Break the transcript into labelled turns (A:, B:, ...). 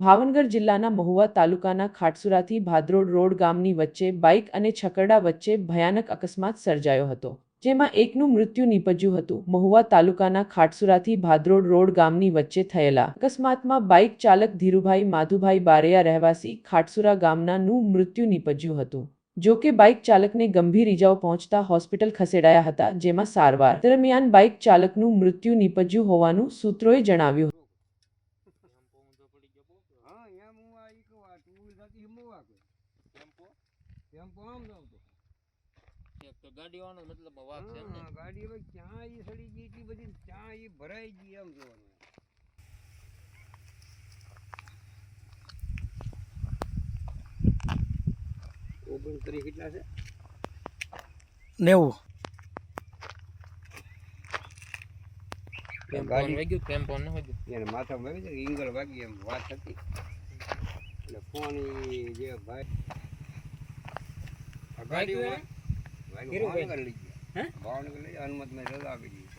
A: ભાવનગર જિલ્લાના મહુવા તાલુકાના ખાટસુરાથી ભાદરોડ રોડ ગામની વચ્ચે બાઇક અને છકરડા વચ્ચે ભયાનક અકસ્માત સર્જાયો હતો, જેમાં એકનું મૃત્યુ નીપજ્યું હતું. મહુવા તાલુકાના ખાટસુરાથી ભાદરોડ રોડ ગામની વચ્ચે થયેલા અકસ્માતમાં બાઇક ચાલક ધીરુભાઈ માધુભાઈ બારેયા રહેવાસી ખાટસુરા ગામનાનું મૃત્યુ નીપજ્યું હતું, જો કે બાઇક ચાલકને ગંભીર ઇજાઓ પહોંચતા હોસ્પિટલ ખસેડાયા હતા, જેમાં સારવાર દરમિયાન બાઇક ચાલકનું મૃત્યુ નીપજ્યું હોવાનું સૂત્રોએ જણાવ્યું
B: હા આ ટુ વ્હીલ થતી ટેમ્પો? આમ તો.
C: મતલબ છે ને.
B: ગાડી હવે ક્યાં ઈ સડી ગઈ એટલી બધી ક્યાં ઈ ભરાઈ ગઈ એમ જોવાનું ઓગણત્રીસ કેટલા છે?
D: નેવું.
C: ટેમ્પો વાગ્યું ટેમ્પો ન વાગ્યું.
B: એને વાગી એમ વાત હતી. ઈ જે ભાઈ આ ગાડી
C: વાગ્યું
B: વાગી
C: ધીરુભાઈ?
B: ભાવનગર લઈ ગયા. ભાવનગર લઈ હનુમત મેં આપી દીધી